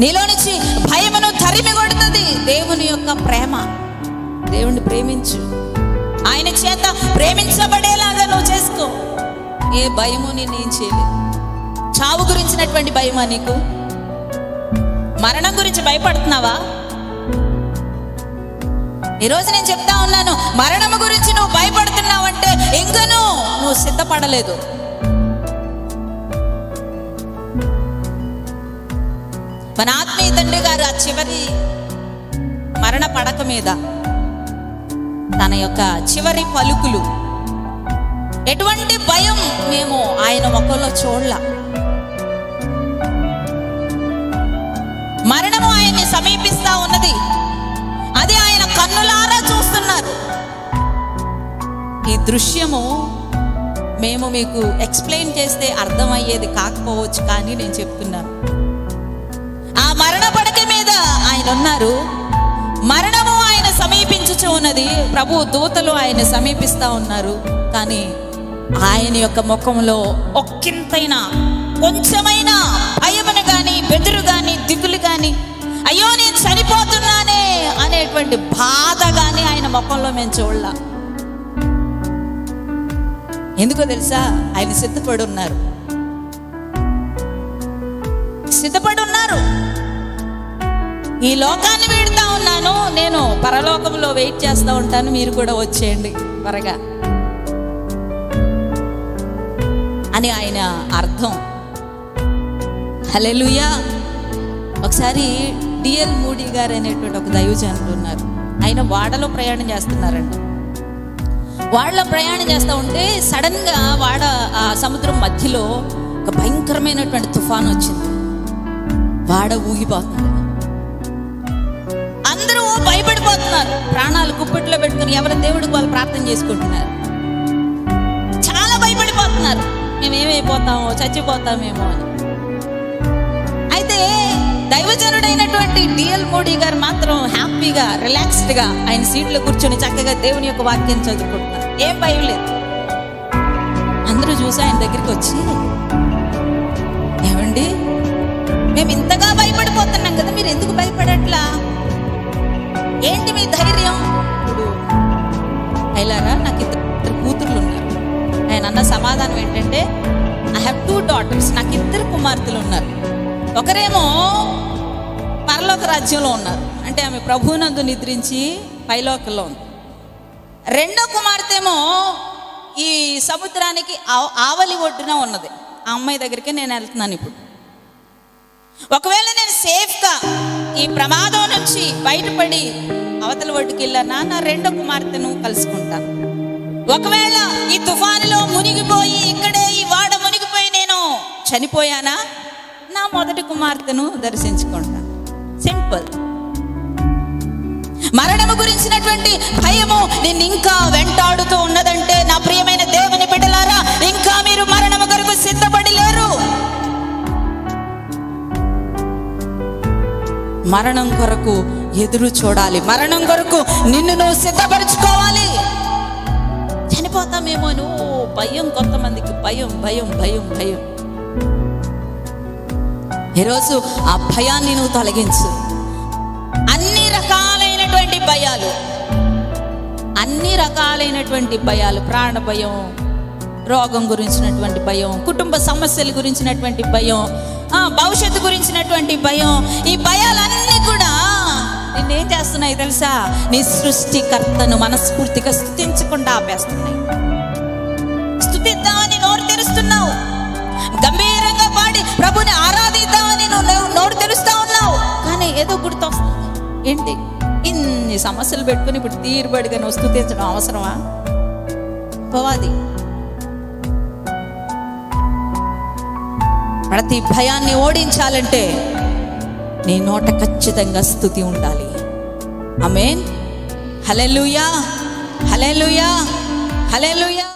నీలో నుంచి భయమును తరిమి కొడుతుంది దేవుని యొక్క ప్రేమ. దేవుణ్ణి ప్రేమించు. ఆయన చేత ప్రేమించబడేలాగా నువ్వు చేసుకో. ఏ భయము నేనేం చేయలేదు. చావు గురించినటువంటి భయమా నీకు? మరణం గురించి భయపడుతున్నావా? ఈరోజు నేను చెప్తా ఉన్నాను మరణము గురించి నువ్వు భయపడుతున్నావంటే ఇంకనూ నువ్వు సిద్ధపడలేదు. మన ఆత్మీయ తండ్రి గారు ఆ చివరి మరణ పడక మీద తన యొక్క చివరి పలుకులు ఎటువంటి భయం మేము ఆయన మొక్కలో చూడలా. మరణము ఆయన్ని సమీపిస్తా ఉన్నది. అది ఆయన కన్నులారా చూస్తున్నారు. ఈ దృశ్యము మేము మీకు ఎక్స్ప్లెయిన్ చేస్తే అర్థమయ్యేది కాకపోవచ్చు కానీ నేను చెప్తున్నాను. మరణ పడక మీద ఆయన ఉన్నారు. మరణము ఆయన సమీపించుచు ఉన్నది. ప్రభు దూతలు ఆయన సమీపిస్తా ఉన్నారు. కానీ ఆయన యొక్క ముఖంలో ఒక్కింతైన కొంచెమైన భయమును కానీ బెదురు కానీ దిగులు కానీ అయ్యో నేను చనిపోతున్నానే అనేటువంటి బాధ కానీ ఆయన ముఖంలో మేము చూడలా. ఎందుకో తెలుసా? ఆయన సిద్ధపడి ఉన్నారు. సిద్ధపడి ఈ లోకాన్ని వీడుతా ఉన్నాను. నేను పరలోకంలో వెయిట్ చేస్తూ ఉంటాను. మీరు కూడా వచ్చేయండి త్వరగా. అని ఆయన అర్థం. హలెలుయా ఒకసారి డిఎల్ మూడీ గారు అనేటువంటి ఒక దైవజనుడు ఉన్నారు. ఆయన వాడలో ప్రయాణం చేస్తున్నారండి వాళ్ళ ప్రయాణం చేస్తూ ఉంటే సడన్గా వాడ ఆ సముద్రం మధ్యలో ఒక భయంకరమైనటువంటి తుఫాన్ వచ్చింది. వాడ ఊగిపోతుంది. భయపడిపోతున్నారు ప్రాణాలు గుప్పెట్లో పెట్టుకుని ఎవరి దేవుడికి వాళ్ళు ప్రార్థన చేసుకుంటున్నారు. చాలా భయపడిపోతున్నారు. మేమేమైపోతామో చచ్చిపోతామేమో అని. అయితే దైవజనుడైనటువంటి డిఎల్ మోడీ గారు మాత్రం హ్యాపీగా రిలాక్స్డ్గా ఆయన సీట్లో కూర్చొని చక్కగా దేవుని యొక్క వాక్యం చదువుకుంటున్నారు. ఏం భయం లేదు. అందరూ చూసి ఆయన దగ్గరికి వచ్చి మీ ధైర్యం. ఇప్పుడు అయిలారా నాకు ఇద్దరు ఇద్దరు కూతుర్లు ఉన్నారు. ఆయన అన్న సమాధానం ఏంటంటే ఐ హ్యావ్ టూ డాటర్స్ నాకు ఇద్దరు కుమార్తెలు ఉన్నారు. ఒకరేమో పరలోక రాజ్యంలో ఉన్నారు. అంటే ఆమె ప్రభువునందు నిద్రించి పైలోకంలో ఉంది. రెండో కుమార్తెమో ఈ సముద్రానికి ఆవలి ఒడ్డున ఉన్నది. ఆ అమ్మాయి దగ్గరికి నేను వెళ్తున్నాను ఇప్పుడు. ఒకవేళ నేను సేఫ్గా ఈ ప్రమాదం నుంచి బయటపడి అవతల ఒడ్డుకి వెళ్ళానా నా రెండో కుమార్తెను కలుసుకుంటాను ఒకవేళ ఈ తుఫానులో మునిగిపోయి ఇక్కడే ఈ వాడ మునిగిపోయి నేను చనిపోయానా? నా మొదటి కుమార్తెను దర్శించుకుంటాను సింపుల్. మరణము గురించినటువంటి భయము నిన్ను ఇంకా వెంటాడుతూ ఉన్నదంటే నా ప్రియమైన దేవుని బిడ్డలారా ఇంకా మీరు మరణము కొరకు సిద్ధపడి లేరు. మరణం కొరకు ఎదురు చూడాలి. మరణం కొరకు నిన్ను నువ్వు సిద్ధపరచుకోవాలి. చనిపోతామేమో నువ్వు. భయం కొంతమందికి భయం భయం భయం భయం. ఈరోజు ఆ భయాన్ని నువ్వు తొలగించు. అన్ని రకాలైనటువంటి భయాలు. అన్ని రకాలైనటువంటి భయాలు. ప్రాణ భయం రోగం గురించినటువంటి భయం కుటుంబ సమస్యల గురించినటువంటి భయం భవిష్యత్తు గురించినటువంటి భయం. ఈ భయాలన్నీ కూడా ఏం చేస్తున్నాయి తెలుసా? నీ సృష్టికర్తను మనస్ఫూర్తిగా స్థుతించకుండా ఆపేస్తున్నాయి. స్థుతిద్దామని నోరు తెరుస్తున్నావు. గంభీరంగా పాడి ప్రభుని ఆరాధిద్దామని నువ్వు నోరు తెరుస్తా ఉన్నావు. కానీ ఏదో గుర్తొస్తుంది. ఏంటి? ఇన్ని సమస్యలు పెట్టుకుని ఇప్పుడు తీరుబడిగా నువ్వు స్థుతించడం అవసరమా? పోవాది ప్రతి భయాన్ని ఓడించాలంటే నీ నోట ఖచ్చితంగా స్థుతి ఉండాలి. ఆమేన్ హలెలుయా హలెలుయా హలెలుయా